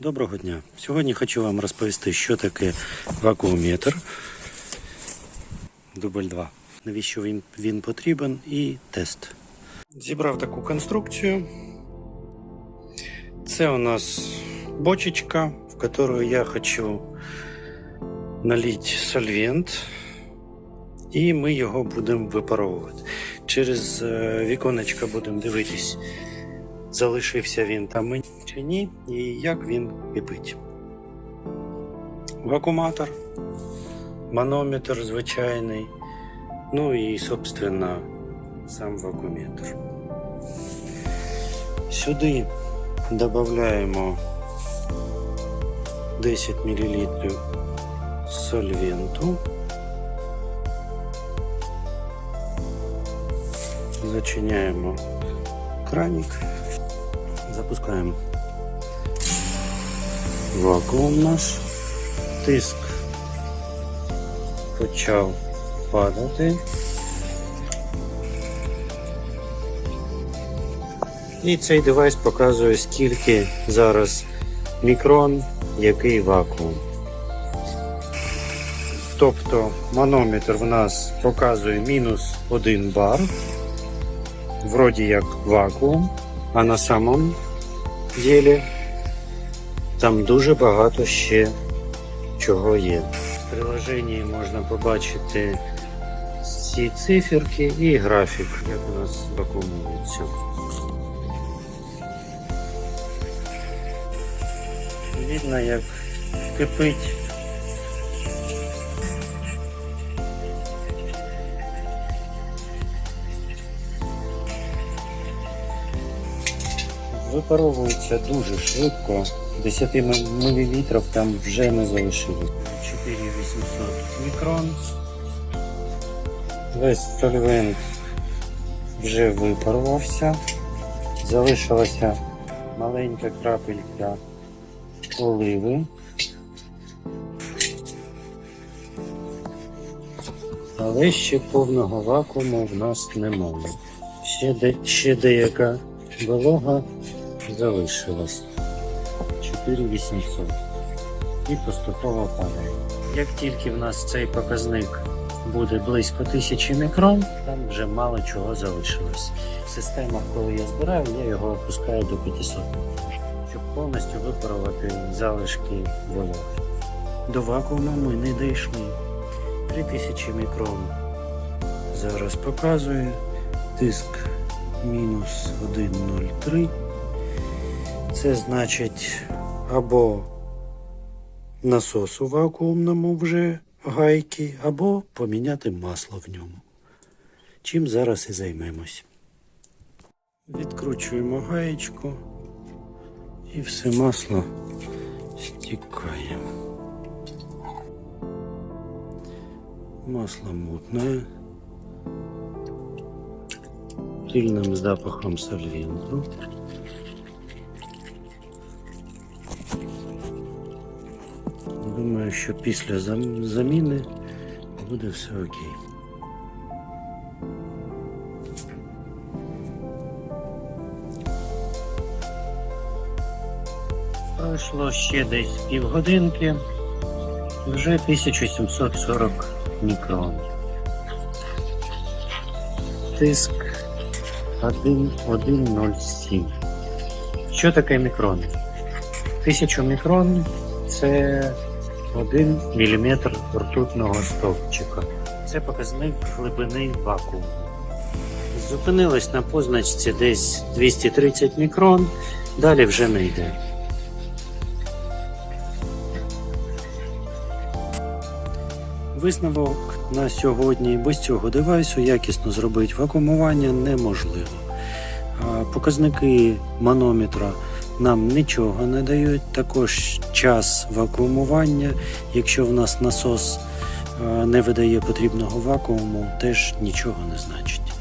Доброго дня. Сьогодні хочу вам розповісти, що таке вакуометр. Дубль 2. Навіщо він, він потрібен і тест. Зібрав таку конструкцію. Це у нас бочечка, в яку я хочу налити сольвент. І ми його будемо випаровувати. Через е, віконечко будемо дивитись, залишився він там чи ні, і як він кипить. Вакууматор, манометр звичайний, ну і, собственно, сам вакуометр. Сюди додаємо 10 мл сольвенту. Зачиняємо краник, запускаємо вакуум наш, тиск почав падати. І цей девайс показує, скільки зараз мікрон, який вакуум. Тобто манометр в нас показує мінус 1 бар, вроді як вакуум, а на самом ділі там дуже багато ще чого є. В приложенні можна побачити ці циферки і графік, як у нас вакуумується. Видно, як кипить. Випаровується дуже швидко. 10 мл там вже не залишилось. 4800 мікрон. Весь сольвент вже випарувався. Залишилася маленька крапелька оливи. Але ще повного вакууму в нас немає. Ще, де, ще деяка волога залишилась. 4800 і поступово падає. Як тільки в нас цей показник буде близько 1000 мікрон, там вже мало чого залишилось. В системах, коли я збираю, я його опускаю до 500 щоб повністю випарувати залишки вологи. До вакууму ми не дійшли. 3000 мікрон зараз показує тиск мінус 1,03. Це значить або насос у вакуумному вже гайки, або поміняти масло в ньому. Чим зараз і займемось. Відкручуємо гаєчку і все масло стікає. Масло мутне, тильним запахом сольвенту. Думаю, що після зам- заміни буде все окей. Пройшло ще десь півгодинки, вже 1740 мікрон. Тиск 1,107. Що таке мікрон? 1000 мікрон це 1 мм ртутного стовпчика. Це показник глибини вакууму. Зупинилось на позначці десь 230 мікрон, далі вже не йде. Висновок на сьогодні без цього девайсу якісно зробити вакуумування неможливо. Показники манометра нам нічого не дають. Також час вакуумування, якщо в нас насос е, не видає потрібного вакууму, теж нічого не значить.